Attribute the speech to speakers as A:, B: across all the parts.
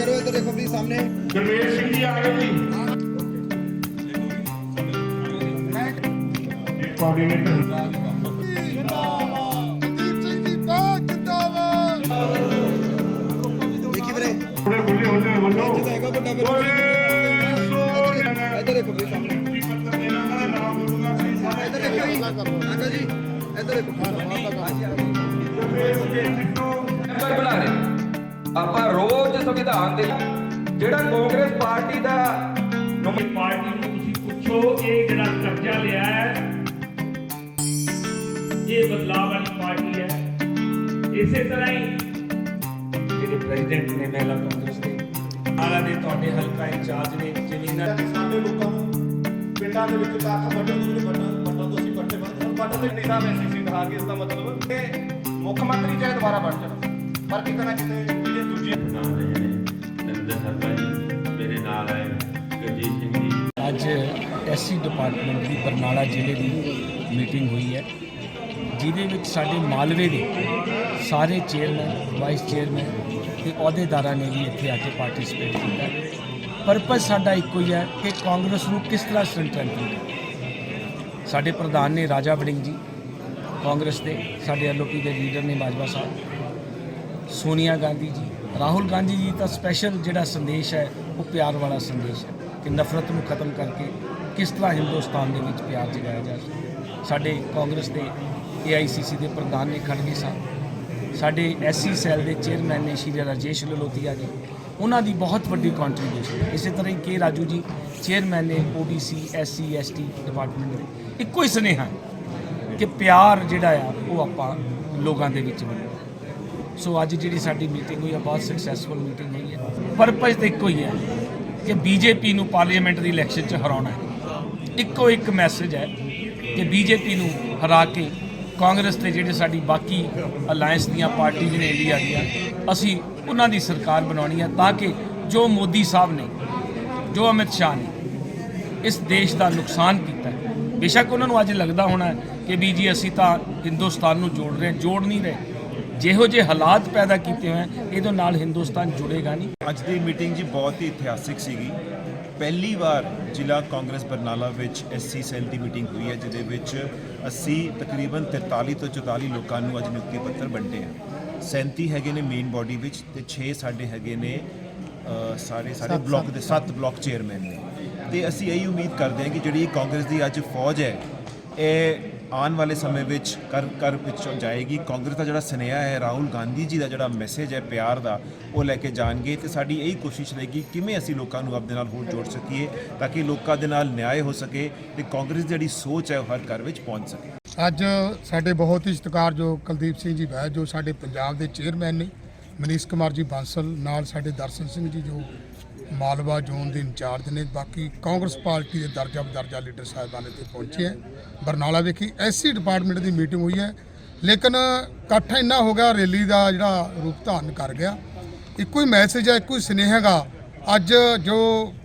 A: ਕਰੋ ਇੱਧਰ ਦੇਖੋ ਪਲੀਜ਼ ਸਾਹਮਣੇ
B: ਗੁਰਵੇਸ਼ ਸਿੰਘ ਜੀ ਆ ਗਏ ਜੀ ਕੋਆਰਡੀਨੇਟਰ
A: ਦੇਖੀ ਵੀਰੇ
B: ਥੋੜੇ
C: ਆਪਾਂ ਰੋਜ਼ ਸੰਵਿਧਾਨ ਦੇ ਜਿਹੜਾ ਕਾਂਗਰਸ ਪਾਰਟੀ ਦਾ ਨੁਮ-
B: ਪਾਰਟੀ ਨੂੰ ਤੁਸੀਂ ਪੁੱਛੋ ਇਹ ਜਿਹੜਾ ਕਰਜ਼ਾ ਲਿਆ ਹੈ ਇਹ ਬਦਲਾਅ ਵਾਲੀ ਪਾਰਟੀ ਹੈ। ਇਸੇ ਤਰ੍ਹਾਂ ਹੀ
D: ਜਿਹੜੇ ਪ੍ਰੈਜ਼ੀਡੈਂਟ ਨੇ ਮਹਿਲਾ ਕਾਂਗਰਸ ਦੇ ਆਲਾ ਦੇ ਤੁਹਾਡੇ ਹਲਕਾ ਇੰਚਾਰਜ ਨੇ ਜ਼ਮੀਨਾਂ
E: ਸਾਡੇ ਲੋਕਾਂ ਨੂੰ ਪਿੰਡਾਂ ਦੇ ਵਿੱਚ ਕੱਖ ਵੱਢਣ ਨੂੰ ਵੱਢਣ ਵੱਢਣ ਤੋਂ ਅਸੀਂ ਪੱਟੇ ਹੁਣ ਵੱਢਣ ਦੇ ਸਾਹਿਬ ਐਸੀ ਸੀ ਹਾਰ ਕੇ ਇਸ ਦਾ ਮਤਲਬ ਕਿ ਮੁੱਖ ਮੰਤਰੀ ਚਾਹੇ ਦੁਬਾਰਾ ਬਣ ਜਾਣ ਪਰ ਕਿਤੇ ਨਾ ਕਿਤੇ ਜਿਹੜੇ ਦੂਜੇ
F: ਨਾਲ ਨਰਿੰਦਰ ਸ਼ਰਮਾ ਜੀ ਮੇਰੇ ਨਾਲ ਹੈ ਗੁਰਜੀਤ ਸਿੰਘ ਜੀ
G: ਅੱਜ ਐਸਸੀ ਡਿਪਾਰਟਮੈਂਟ ਦੀ ਬਰਨਾਲਾ ਜ਼ਿਲ੍ਹੇ ਦੀ ਮੀਟਿੰਗ ਹੋਈ ਹੈ। ਜਿਹਦੇ ਵਿੱਚ ਸਾਡੇ ਮਾਲਵੇ ਦੇ ਸਾਰੇ ਚੇਅਰਮੈਨ, ਵਾਈਸ ਚੇਅਰਮੈਨ ਤੇ ਅਹੁਦੇਦਾਰਾਂ ਨੇ ਵੀ ਇੱਥੇ ਆ ਕੇ ਪਾਰਟਿਸਿਪੇਟ ਕੀਤਾ ਪਰਪਸ ਸਾਡਾ ਇੱਕੋ ਹੀ ਹੈ ਕਿ ਕਾਂਗਰਸ ਨੂੰ ਕਿਸ ਤਰ੍ਹਾਂ ਸਟਰੈਂਥਨ ਕੀਤਾ ਸਾਡੇ ਪ੍ਰਧਾਨ ਨੇ ਰਾਜਾ ਵੜਿੰਗ ਜੀ, ਕਾਂਗਰਸ ਦੇ ਸਾਡੇ ਐਲਓਪੀ ਦੇ ਲੀਡਰ ਨੇ ਬਾਜਵਾ ਸਾਹਿਬ, ਸੋਨੀਆ ਗਾਂਧੀ ਜੀ ਰਾਹੁਲ ਗਾਂਧੀ ਜੀ ਦਾ ਸਪੈਸ਼ਲ ਜਿਹੜਾ ਸੰਦੇਸ਼ ਹੈ, ਉਹ ਪਿਆਰ ਵਾਲਾ ਸੰਦੇਸ਼ ਹੈ ਕਿ ਨਫ਼ਰਤ ਨੂੰ ਖਤਮ ਕਰਕੇ ਕਿਸ ਤਰ੍ਹਾਂ ਹਿੰਦੁਸਤਾਨ ਦੇ ਵਿੱਚ ਪਿਆਰ ਜਗਾਇਆ ਜਾ ਸਕੇ। ਸਾਡੇ ਕਾਂਗਰਸ ਦੇ ਏਆਈਸੀਸੀ ਦੇ ਪ੍ਰਧਾਨ ਨੇ ਖੜਗੇ ਸਾਹਿਬ ਸਾਡੇ ਐਸਸੀ ਸੈੱਲ ਦੇ ਚੇਅਰਮੈਨ ਨੇ ਸ਼੍ਰੀ ਰਾਜੇਸ਼ ਲਲੋਤੀਆ ਜੀ। ਉਹਨਾਂ ਦੀ ਬਹੁਤ ਵੱਡੀ ਕੰਟਰੀਬਿਊਸ਼ਨ ਇਸੇ ਤਰ੍ਹਾਂ ਹੀ ਕੇ ਰਾਜੂ ਜੀ ਚੇਅਰਮੈਨ ਨੇ ਓਬੀਸੀ ਐਸਸੀ ਐਸਟੀ ਡਿਪਾਰਟਮੈਂਟ ਦੇ। ਇੱਕੋ ਹੀ ਸੁਨੇਹਾ ਕਿ ਪਿਆਰ ਜਿਹੜਾ ਆ, ਉਹ ਆਪਾਂ ਲੋਕਾਂ ਦੇ ਵਿੱਚ ਵੰਡੋ ਸੋ ਅੱਜ ਜਿਹੜੀ ਸਾਡੀ ਮੀਟਿੰਗ ਹੋਈ ਆ, ਬਹੁਤ ਸਕਸੈਸਫੁਲ ਮੀਟਿੰਗ ਹੋਈ ਹੈ ਪਰਪਸ ਤਾਂ ਇੱਕੋ ਹੀ ਹੈ ਕਿ ਬੀਜੇਪੀ ਨੂੰ ਪਾਰਲੀਮੈਂਟ ਦੀ ਇਲੈਕਸ਼ਨ 'ਚ ਹਰਾਉਣਾ ਹੈ। ਇੱਕੋ ਇੱਕ ਮੈਸੇਜ ਹੈ ਕਿ ਬੀਜੇਪੀ ਨੂੰ ਹਰਾ ਕੇ ਕਾਂਗਰਸ ਤੇ ਜਿਹੜੇ ਸਾਡੀ ਬਾਕੀ ਅਲਾਈਅੰਸ ਦੀਆਂ ਪਾਰਟੀਆਂ ਨੇ ਇੰਡੀਆ ਦੀਆਂ, ਅਸੀਂ ਉਹਨਾਂ ਦੀ ਸਰਕਾਰ ਬਣਾਉਣੀ ਹੈ ਤਾਂ ਕਿ ਜੋ ਮੋਦੀ ਸਾਹਿਬ ਨੇ, ਜੋ ਅਮਿਤ ਸ਼ਾਹ ਨੇ ਇਸ ਦੇਸ਼ ਦਾ ਨੁਕਸਾਨ ਕੀਤਾ ਬੇਸ਼ੱਕ ਉਹਨਾਂ ਨੂੰ ਅੱਜ ਲੱਗਦਾ ਹੋਣਾ ਕਿ ਵੀ ਜੀ ਅਸੀਂ ਤਾਂ ਹਿੰਦੁਸਤਾਨ ਨੂੰ ਜੋੜ ਰਹੇ ਹਾਂ, ਜੋੜ ਨਹੀਂ ਰਹੇ। ਜਿਹੋ ਜਿਹੇ ਹਾਲਾਤ ਪੈਦਾ ਕੀਤੇ ਹੋਏ ਇਹਦੇ ਨਾਲ ਹਿੰਦੁਸਤਾਨ ਜੁੜੇਗਾ ਨਹੀਂ।
E: ਅੱਜ ਦੀ ਮੀਟਿੰਗ ਜੀ ਬਹੁਤ ਹੀ ਇਤਿਹਾਸਿਕ ਸੀਗੀ। ਪਹਿਲੀ ਵਾਰ ਜ਼ਿਲ੍ਹਾ ਕਾਂਗਰਸ ਬਰਨਾਲਾ ਵਿੱਚ ਐਸਸੀ ਸੈੱਲ ਦੀ ਮੀਟਿੰਗ ਹੋਈ ਹੈ ਜਿਹਦੇ ਵਿੱਚ ਅਸੀਂ ਤਕਰੀਬਨ 43 ਤੋਂ 44 ਲੋਕਾਂ ਨੂੰ ਅੱਜ ਨਿਯੁਕਤੀ ਪੱਤਰ ਵੰਡੇ ਆ। 37 ਹੈਗੇ ਨੇ ਮੇਨ ਬਾਡੀ ਵਿੱਚ ਤੇ 6 ਸਾਡੇ ਹੈਗੇ ਨੇ ਸਾਰੇ ਸਾਰੇ ਬਲਾਕ ਦੇ 7 ਬਲਾਕ ਚੇਅਰਮੈਨ ਨੇ। ਤੇ ਅਸੀਂ ਇਹੀ ਉਮੀਦ ਕਰਦੇ ਹਾਂ ਕਿ ਜਿਹੜੀ ਕਾਂਗਰਸ ਦੀ ਅੱਜ ਫੌਜ ਹੈ ਇਹ ਆਉਣ ਵਾਲੇ ਸਮੇਂ ਵਿੱਚ ਕਰ ਕਰ ਵਿੱਚ ਜਾਏਗੀ। ਕਾਂਗਰਸ ਦਾ ਜਿਹੜਾ ਸੁਨੇਹਾ ਹੈ, ਰਾਹੁਲ ਗਾਂਧੀ ਜੀ ਦਾ ਜਿਹੜਾ ਮੈਸੇਜ ਹੈ, ਪਿਆਰ ਦਾ, ਉਹ ਲੈ ਕੇ ਜਾਣਗੇ ਤੇ ਸਾਡੀ ਇਹੀ ਕੋਸ਼ਿਸ਼ ਰਹੇਗੀ, ਕਿਵੇਂ ਅਸੀਂ ਲੋਕਾਂ ਨੂੰ ਆਪਣੇ ਨਾਲ ਹੋਰ ਜੋੜ ਸਕੀਏ ਤਾਂ ਕਿ ਲੋਕਾਂ ਦੇ ਨਾਲ ਨਿਆਂ ਹੋ ਸਕੇ ਤੇ ਕਾਂਗਰਸ ਦੀ ਜਿਹੜੀ ਸੋਚ ਹੈ, ਉਹ ਹਰ ਘਰ ਵਿੱਚ ਪਹੁੰਚ ਸਕੇ।
H: ਅੱਜ ਸਾਡੇ ਬਹੁਤ ਹੀ ਸਤਿਕਾਰਯੋਗ ਕੁਲਦੀਪ ਸਿੰਘ ਜੀ ਬੈਜ ਜੋ ਸਾਡੇ ਪੰਜਾਬ ਦੇ ਚੇਅਰਮੈਨ ਨੇ, ਮਨੀਸ਼ ਕੁਮਾਰ ਜੀ ਬਾਂਸਲ, ਨਾਲ ਸਾਡੇ ਦਰਸ਼ਨ ਸਿੰਘ ਜੀ ਜੋ ਮਾਲਵਾ ਜ਼ੋਨ ਦੇ ਇੰਚਾਰਜ ਨੇ, ਬਾਕੀ ਕਾਂਗਰਸ ਪਾਰਟੀ ਦੇ ਦਰਜਾ ਬਦਰਜਾ ਲੀਡਰ ਸਾਹਿਬਾਨ ਇੱਥੇ ਪਹੁੰਚੇ ਹੈ। ਬਰਨਾਲਾ ਵਿਖੇ ਐਸਸੀ ਡਿਪਾਰਟਮੈਂਟ ਦੀ ਮੀਟਿੰਗ ਹੋਈ ਹੈ। ਲੇਕਿਨ ਇਕੱਠ ਇੰਨਾ ਹੋ ਗਿਆ, ਰੈਲੀ ਦਾ ਜਿਹੜਾ ਰੂਪ ਧਾਰਨ ਕਰ ਗਿਆ। ਇੱਕੋ ਹੀ ਮੈਸੇਜ ਹੈ, ਇੱਕੋ ਹੀ ਸੁਨੇਹਾ ਅੱਜ ਜੋ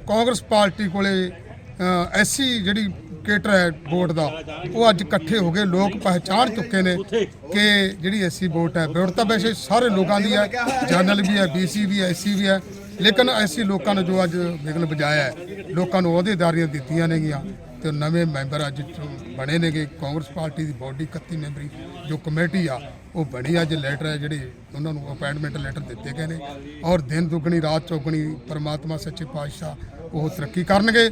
H: ਕਾਂਗਰਸ ਪਾਰਟੀ ਕੋਲੇ ਐਸੀ ਜਿਹੜੀ ਕੇਟਰ ਹੈ ਵੋਟ ਦਾ, ਉਹ ਅੱਜ ਇਕੱਠੇ ਹੋ ਗਏ। ਲੋਕ ਪਹਿਚਾਣ ਚੁੱਕੇ ਨੇ ਕਿ ਜਿਹੜੀ ਐਸੀ ਵੋਟ ਹੈ ਵੋਟ ਤਾਂ ਵੈਸੇ ਸਾਰੇ ਲੋਕਾਂ ਦੀ ਹੈ। ਜਨਰਲ ਵੀ ਹੈ ਬੀਸੀ ਵੀ ਹੈ ਐਸੀ ਵੀ ਹੈ। ਲੇਕਿਨ ਐਸੀ ਲੋਕਾਂ ਨੇ ਜੋ ਅੱਜ ਵਿਗਲ ਵਜਾਇਆ ਹੈ, ਲੋਕਾਂ ਨੂੰ ਅਹੁਦੇਦਾਰੀਆਂ ਦਿੱਤੀਆਂ ਨੇਗੀਆਂ ਤੇ ਨਵੇਂ ਮੈਂਬਰ ਅੱਜ ਜੋ ਬਣੇ ਨੇਗੇ। ਕਾਂਗਰਸ ਪਾਰਟੀ ਦੀ ਬੋਡੀ 31 ਮੈਂਬਰੀ ਜੋ ਕਮੇਟੀ ਆ, ਉਹ ਬਣੀ ਅੱਜ ਲੈਟਰ ਹੈ ਜਿਹੜੇ ਉਹਨਾਂ ਨੂੰ ਅਪਾਇੰਟਮੈਂਟ ਲੈਟਰ ਦਿੱਤੇ ਗਏ ਨੇ ਔਰ ਦਿਨ ਦੁੱਗਣੀ, ਰਾਤ ਚੌਗਣੀ ਪਰਮਾਤਮਾ ਸੱਚੇ ਪਾਤਸ਼ਾਹ ਉਹ ਤਰੱਕੀ ਕਰਨਗੇ।